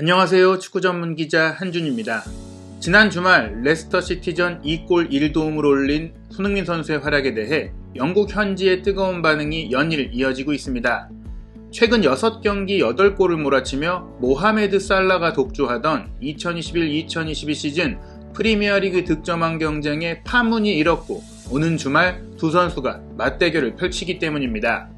안녕하세요. 축구 전문 기자 한준입니다. 지난 주말 레스터 시티전 2골 1도움을 올린 손흥민 선수의 활약에 대해 영국 현지의 뜨거운 반응이 연일 이어지고 있습니다. 최근 6경기 8골을 몰아치며 모하메드 살라가 독주하던 2021-2022 시즌 프리미어리그 득점왕 경쟁에 파문이 일었고 오는 주말 두 선수가 맞대결을 펼치기 때문입니다.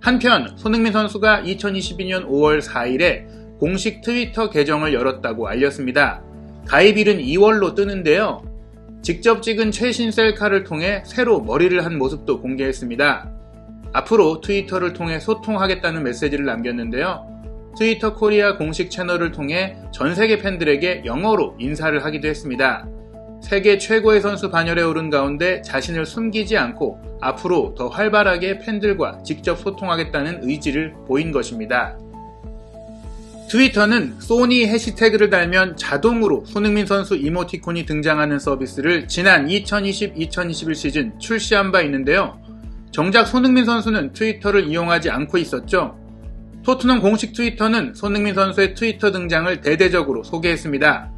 한편 손흥민 선수가 2022년 5월 4일에 공식 트위터 계정을 열었다고 알렸습니다. 가입일은 2월로 뜨는데요. 직접 찍은 최신 셀카를 통해 새로 머리를 한 모습도 공개했습니다. 앞으로 트위터를 통해 소통하겠다는 메시지를 남겼는데요. 트위터 코리아 공식 채널을 통해 전 세계 팬들에게 영어로 인사를 하기도 했습니다. 세계 최고의 선수 반열에 오른 가운데 자신을 숨기지 않고 앞으로 더 활발하게 팬들과 직접 소통하겠다는 의지를 보인 것입니다. 트위터는 소니 해시태그를 달면 자동으로 손흥민 선수 이모티콘이 등장하는 서비스를 지난 2020-2021 시즌 출시한 바 있는데요. 정작 손흥민 선수는 트위터를 이용하지 않고 있었죠. 토트넘 공식 트위터는 손흥민 선수의 트위터 등장을 대대적으로 소개했습니다.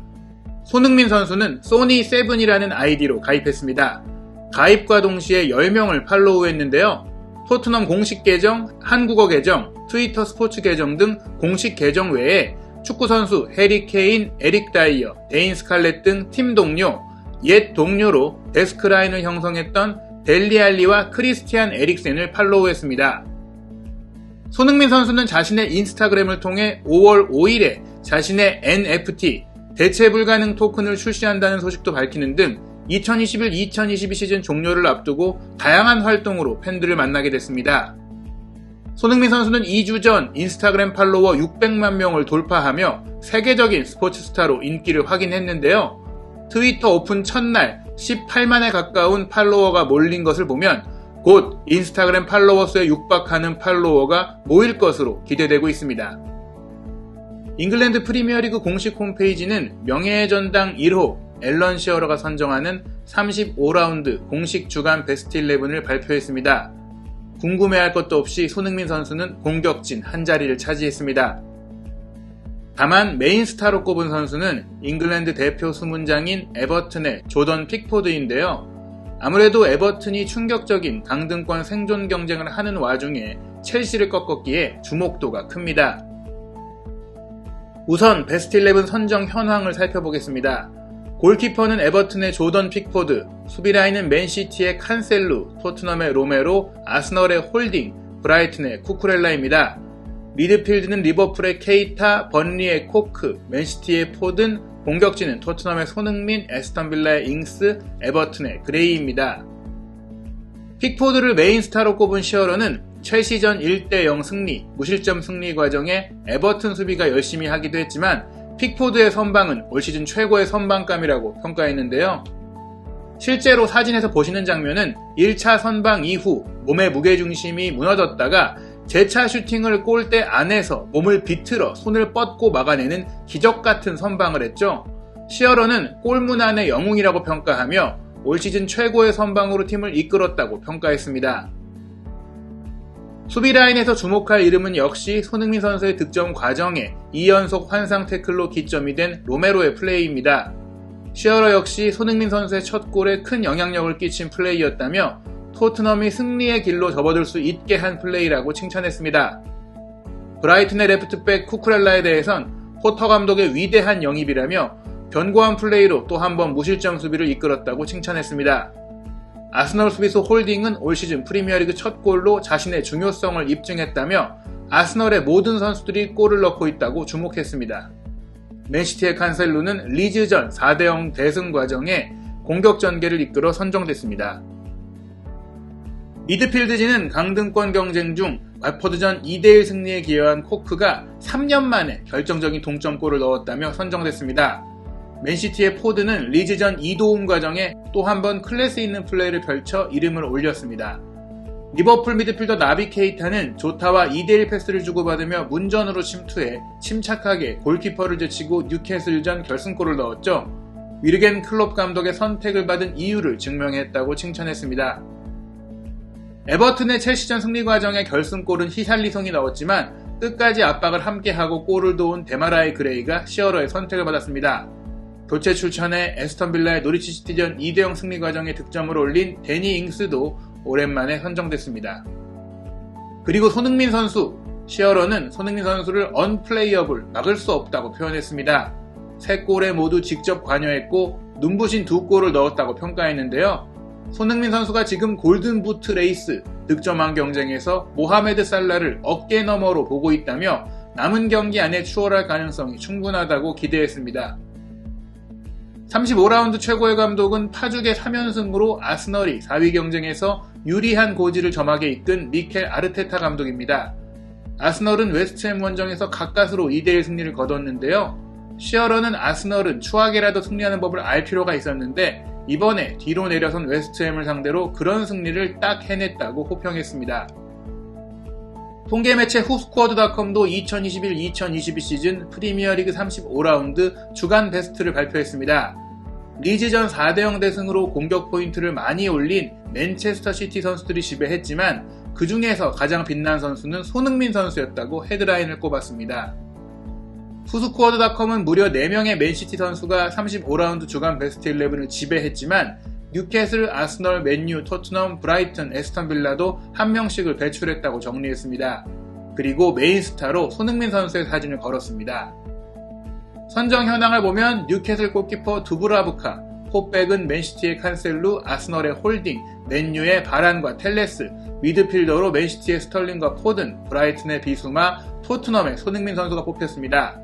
손흥민 선수는 소니7이라는 아이디로 가입했습니다. 가입과 동시에 10명을 팔로우했는데요. 토트넘 공식 계정, 한국어 계정, 트위터 스포츠 계정 등 공식 계정 외에 축구 선수 해리 케인, 에릭 다이어, 데인 스칼렛 등 팀 동료, 옛 동료로 데스크라인을 형성했던 델리 알리와 크리스티안 에릭센을 팔로우했습니다. 손흥민 선수는 자신의 인스타그램을 통해 5월 5일에 자신의 NFT, 대체 불가능 토큰을 출시한다는 소식도 밝히는 등 2021-2022 시즌 종료를 앞두고 다양한 활동으로 팬들을 만나게 됐습니다. 손흥민 선수는 2주 전 인스타그램 팔로워 600만 명을 돌파하며 세계적인 스포츠 스타로 인기를 확인했는데요. 트위터 오픈 첫날 18만에 가까운 팔로워가 몰린 것을 보면 곧 인스타그램 팔로워 수에 육박하는 팔로워가 모일 것으로 기대되고 있습니다. 잉글랜드 프리미어리그 공식 홈페이지는 명예의 전당 1호 앨런 시어러가 선정하는 35라운드 공식 주간 베스트 11을 발표했습니다. 궁금해할 것도 없이 손흥민 선수는 공격진 한 자리를 차지했습니다. 다만 메인 스타로 꼽은 선수는 잉글랜드 대표 수문장인 에버튼의 조던 픽포드인데요. 아무래도 에버튼이 충격적인 강등권 생존 경쟁을 하는 와중에 첼시를 꺾었기에 주목도가 큽니다. 우선 베스트 11 선정 현황을 살펴보겠습니다. 골키퍼는 에버튼의 조던 픽포드, 수비라인은 맨시티의 칸셀루, 토트넘의 로메로, 아스널의 홀딩, 브라이튼의 쿠쿠렐라입니다. 미드필드는 리버풀의 케이타, 번리의 코크, 맨시티의 포든, 공격진은 토트넘의 손흥민, 에스턴빌라의 잉스, 에버튼의 그레이입니다. 픽포드를 메인 스타로 꼽은 시어러는 첼시전 1대0 승리, 무실점 승리 과정에 에버튼 수비가 열심히 하기도 했지만 픽포드의 선방은 올 시즌 최고의 선방감이라고 평가했는데요. 실제로 사진에서 보시는 장면은 1차 선방 이후 몸의 무게중심이 무너졌다가 재차 슈팅을 골대 안에서 몸을 비틀어 손을 뻗고 막아내는 기적 같은 선방을 했죠. 시어러는 골문 안의 영웅이라고 평가하며 올 시즌 최고의 선방으로 팀을 이끌었다고 평가했습니다. 수비 라인에서 주목할 이름은 역시 손흥민 선수의 득점 과정에 2연속 환상 태클로 기점이 된 로메로의 플레이입니다. 시어러 역시 손흥민 선수의 첫 골에 큰 영향력을 끼친 플레이였다며 토트넘이 승리의 길로 접어들 수 있게 한 플레이라고 칭찬했습니다. 브라이튼의 레프트백 쿠쿠렐라에 대해선 포터 감독의 위대한 영입이라며 견고한 플레이로 또 한 번 무실점 수비를 이끌었다고 칭찬했습니다. 아스널 수비수 홀딩은 올 시즌 프리미어리그 첫 골로 자신의 중요성을 입증했다며 아스널의 모든 선수들이 골을 넣고 있다고 주목했습니다. 맨시티의 칸셀루는 리즈전 4대0 대승 과정에 공격 전개를 이끌어 선정됐습니다. 미드필드진은 강등권 경쟁 중 와퍼드전 2대1 승리에 기여한 코크가 3년 만에 결정적인 동점골을 넣었다며 선정됐습니다. 맨시티의 포드는 리즈전 2도움 과정에 또 한 번 클래스 있는 플레이를 펼쳐 이름을 올렸습니다. 리버풀 미드필더 나비 케이타는 조타와 2대1 패스를 주고받으며 문전으로 침투해 침착하게 골키퍼를 제치고 뉴캐슬전 결승골을 넣었죠. 위르겐 클롭 감독의 선택을 받은 이유를 증명했다고 칭찬했습니다. 에버튼의 첼시전 승리 과정의 결승골은 히샬리송이 넣었지만 끝까지 압박을 함께하고 골을 도운 데마라이 그레이가 시어러의 선택을 받았습니다. 교체 출전해 에스턴 빌라의 노리치 시티전 2대0 승리 과정에 득점을 올린 데니 잉스도 오랜만에 선정됐습니다. 그리고 손흥민 선수, 시어러는 손흥민 선수를 언플레이어블, 막을 수 없다고 표현했습니다. 세 골에 모두 직접 관여했고 눈부신 두 골을 넣었다고 평가했는데요. 손흥민 선수가 지금 골든부트 레이스 득점왕 경쟁에서 모하메드 살라를 어깨 너머로 보고 있다며 남은 경기 안에 추월할 가능성이 충분하다고 기대했습니다. 35라운드 최고의 감독은 파죽의 3연승으로 아스널이 4위 경쟁에서 유리한 고지를 점하게 이끈 미켈 아르테타 감독입니다. 아스널은 웨스트햄 원정에서 가까스로 2대1 승리를 거뒀는데요. 시어러는 아스널은 추하게라도 승리하는 법을 알 필요가 있었는데 이번에 뒤로 내려선 웨스트햄을 상대로 그런 승리를 딱 해냈다고 호평했습니다. 통계 매체 후스코어드닷컴도 2021-2022 시즌 프리미어리그 35라운드 주간 베스트를 발표했습니다. 리즈전 4대0 대승으로 공격 포인트를 많이 올린 맨체스터 시티 선수들이 지배했지만 그 중에서 가장 빛난 선수는 손흥민 선수였다고 헤드라인을 꼽았습니다. 후스코어드닷컴은 무려 4명의 맨시티 선수가 35라운드 주간 베스트 11을 지배했지만 뉴캐슬, 아스널, 맨유, 토트넘, 브라이튼, 에스턴 빌라도 한 명씩을 배출했다고 정리했습니다. 그리고 메인 스타로 손흥민 선수의 사진을 걸었습니다. 선정 현황을 보면 뉴캐슬 골키퍼 두브라부카, 포백은 맨시티의 칸셀루, 아스널의 홀딩, 맨유의 바란과 텔레스, 미드필더로 맨시티의 스털링과 포든, 브라이튼의 비수마, 토트넘의 손흥민 선수가 뽑혔습니다.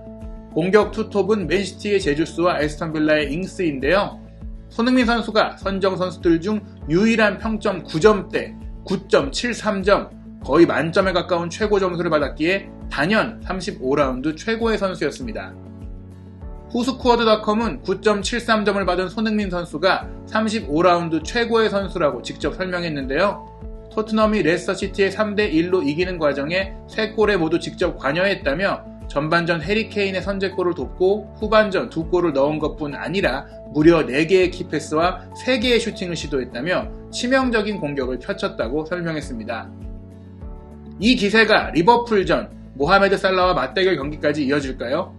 공격 투톱은 맨시티의 제주스와 에스턴 빌라의 잉스인데요. 손흥민 선수가 선정 선수들 중 유일한 평점 9점대 9.73점 거의 만점에 가까운 최고 점수를 받았기에 단연 35라운드 최고의 선수였습니다. 후스코어드닷컴은 9.73점을 받은 손흥민 선수가 35라운드 최고의 선수라고 직접 설명했는데요. 토트넘이 레스터시티의 3대1로 이기는 과정에 3골에 모두 직접 관여했다며 전반전 해리케인의 선제골을 돕고 후반전 두 골을 넣은 것뿐 아니라 무려 4개의 키패스와 3개의 슈팅을 시도했다며 치명적인 공격을 펼쳤다고 설명했습니다. 이 기세가 리버풀전 모하메드 살라와 맞대결 경기까지 이어질까요?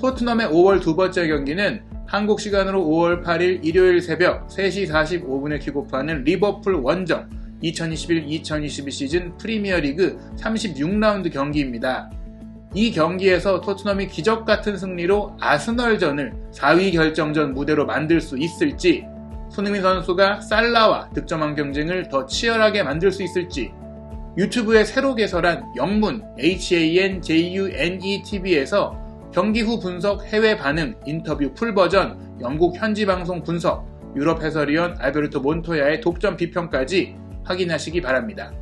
토트넘의 5월 두 번째 경기는 한국 시간으로 5월 8일 일요일 새벽 3시 45분에 킥오프하는 리버풀 원정 2021-2022 시즌 프리미어리그 36라운드 경기입니다. 이 경기에서 토트넘이 기적 같은 승리로 아스널전을 4위 결정전 무대로 만들 수 있을지, 손흥민 선수가 살라와 득점왕 경쟁을 더 치열하게 만들 수 있을지, 유튜브에 새로 개설한 영문 HANJUNE TV에서 경기 후 분석 해외 반응 인터뷰 풀 버전 영국 현지 방송 분석 유럽 해설위원 알베르토 몬토야의 독점 비평까지 확인하시기 바랍니다.